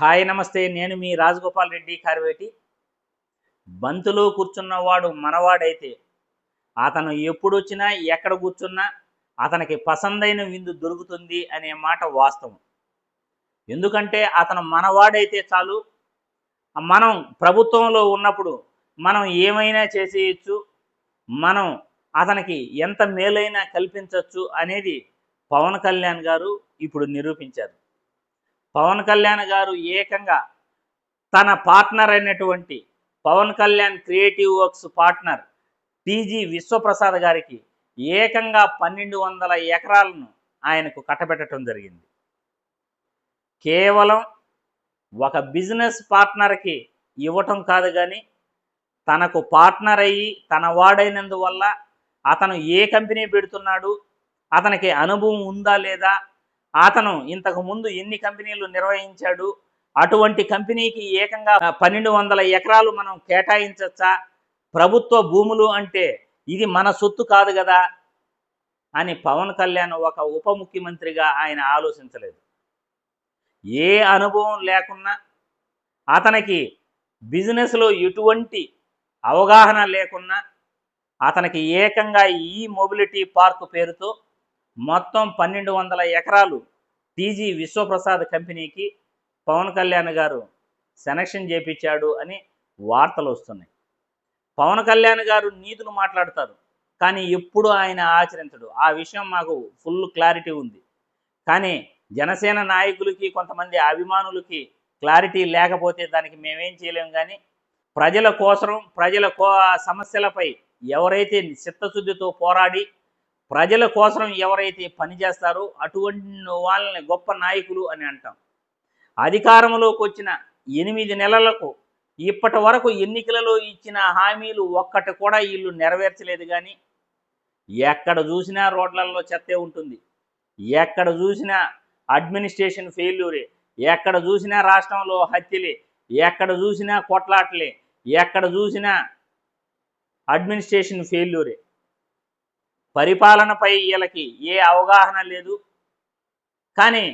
Hi నమస్తే. నేను మీ రాజగోపాల్ రెడ్డి కార్వేటి. బంతులో కూర్చున్నవాడు మనవాడైతే అతను ఎప్పుడు వచ్చినా ఎక్కడ కూర్చున్నా అతనికి పసందైన విందు దొరుకుతుంది అనే మాట వాస్తవం. ఎందుకంటే అతను మనవాడైతే చాలు. మనం ప్రభుత్వంలో ఉన్నప్పుడు మనం ఏమైనా చేసేయచ్చు మనం అతనికి ఎంత మేలైనా కల్పించవచ్చు అనేది పవన్ కళ్యాణ్ గారు ఇప్పుడు నిరూపించారు. పవన్ కళ్యాణ్ గారు ఏకంగా తన పార్ట్నర్ అయినటువంటి Pawan Kalyan creative works partner TG Vishwaprasad గారికి ఏకంగా పన్నెండు వందల ఎకరాలను ఆయనకు కట్టబెట్టడం జరిగింది. కేవలం ఒక బిజినెస్ పార్ట్నర్కి ఇవ్వటం కాదు కానీ తనకు పార్ట్నర్ అయ్యి తన వాడైనందువల్ల అతను ఏ కంపెనీ పెడుతున్నాడు అతనికి అనుభవం ఉందా లేదా అతను ఇంతకు ముందు ఎన్ని కంపెనీలు నిర్వహించాడు? అటువంటి కంపెనీకి ఏకంగా పన్నెండు వందల ఎకరాలు మనం కేటాయించచ్చా? ప్రభుత్వ భూములు అంటే ఇది మన సొత్తు కాదు కదా? అని పవన్ కళ్యాణ్ ఒక ఉప ముఖ్యమంత్రిగా ఆయన ఆలోచించలేదు. ఏ అనుభవం లేకున్నా అతనికి బిజినెస్లో ఎటువంటి అవగాహన లేకున్నా అతనికి ఏకంగా ఈ మొబిలిటీ పార్క్ పేరుతో మొత్తం పన్నెండు వందల ఎకరాలు టీజీ విశ్వప్రసాద్ కంపెనీకి పవన్ కళ్యాణ్ గారు సెనక్షన్ చేపించాడు అని వార్తలు వస్తున్నాయి. పవన్ కళ్యాణ్ గారు నీతులు మాట్లాడతారు కానీ ఎప్పుడు ఆయన ఆచరించడు. ఆ విషయం మాకు ఫుల్ క్లారిటీ ఉంది. కానీ జనసేన నాయకులకి కొంతమంది అభిమానులకి క్లారిటీ లేకపోతే దానికి మేమేం చేయలేము కానీ ప్రజల కోసం ప్రజల కో సమస్యలపై ఎవరైతే చిత్తశుద్ధితో పోరాడి ప్రజల కోసం ఎవరైతే పనిచేస్తారో అటువంటి వాళ్ళని గొప్ప నాయకులు అని అంటాం. అధికారంలోకి వచ్చిన ఎనిమిది నెలలకు ఇప్పటి వరకు ఎన్నికలలో ఇచ్చిన హామీలు ఒక్కటి కూడా వీళ్ళు నెరవేర్చలేదు కానీ ఎక్కడ చూసినా రోడ్లలో చెత్తే ఉంటుంది. ఎక్కడ చూసినా అడ్మినిస్ట్రేషన్ ఫెయిల్యూరే. ఎక్కడ చూసినా రాష్ట్రంలో హత్యలే. ఎక్కడ చూసినా కొట్లాటలే. ఎక్కడ చూసినా అడ్మినిస్ట్రేషన్ ఫెయిల్యూరే. పరిపాలనపై వీళ్ళకి ఏ అవగాహన లేదు. కానీ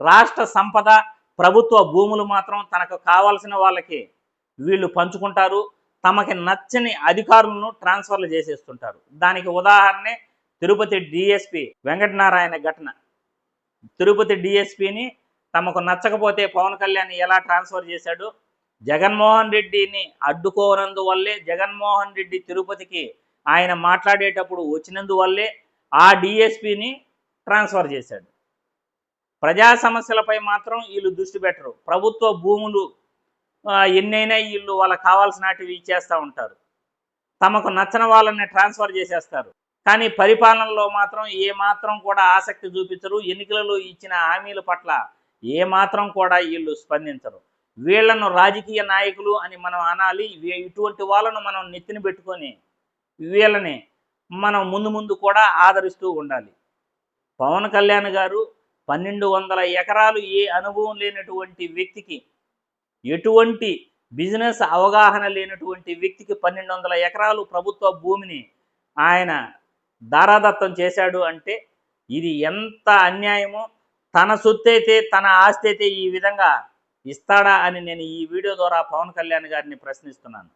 రాష్ట్ర సంపద ప్రభుత్వ భూములు మాత్రం తనకు కావాల్సిన వాళ్ళకి వీళ్ళు పంచుకుంటారు. తమకి నచ్చని అధికారులను ట్రాన్స్ఫర్లు చేసేస్తుంటారు. దానికి ఉదాహరణే తిరుపతి డిఎస్పి వెంకటనారాయణ ఘటన. తిరుపతి డిఎస్పిని తమకు నచ్చకపోతే పవన్ కళ్యాణ్ ఎలా ట్రాన్స్ఫర్ చేశాడు? జగన్మోహన్ రెడ్డిని అడ్డుకోనందువల్లే జగన్మోహన్ రెడ్డి తిరుపతికి ఆయన మాట్లాడేటప్పుడు వచ్చినందువల్లే ఆ డిఎస్పిని ట్రాన్స్ఫర్ చేశాడు. ప్రజా సమస్యలపై మాత్రం వీళ్ళు దృష్టి పెట్టరు. ప్రభుత్వ భూములు ఎన్నైనా వీళ్ళు వాళ్ళకి కావాల్సినటివి ఇచ్చేస్తూ ఉంటారు. తమకు నచ్చని వాళ్ళని ట్రాన్స్ఫర్ చేసేస్తారు. కానీ పరిపాలనలో మాత్రం ఏ మాత్రం కూడా ఆసక్తి చూపించరు. ఎన్నికలలో ఇచ్చిన హామీల పట్ల ఏ మాత్రం కూడా వీళ్ళు స్పందించరు. వీళ్ళను రాజకీయ నాయకులు అని మనం అనాలి. ఇటువంటి వాళ్ళను మనం నెత్తిన పెట్టుకొని వీళ్ళని మనం ముందు ముందు కూడా ఆదరిస్తూ ఉండాలి. పవన్ కళ్యాణ్ గారు పన్నెండు వందల ఎకరాలు ఏ అనుభవం లేనటువంటి వ్యక్తికి ఎటువంటి బిజినెస్ అవగాహన లేనటువంటి వ్యక్తికి పన్నెండు వందల ఎకరాలు ప్రభుత్వ భూమిని ఆయన దారాదత్తం చేశాడు అంటే ఇది ఎంత అన్యాయమో తన సొత్తైతే తన ఆస్తి అయితే ఈ విధంగా ఇస్తాడా అని నేను ఈ వీడియో ద్వారా పవన్ కళ్యాణ్ గారిని ప్రశ్నిస్తున్నాను.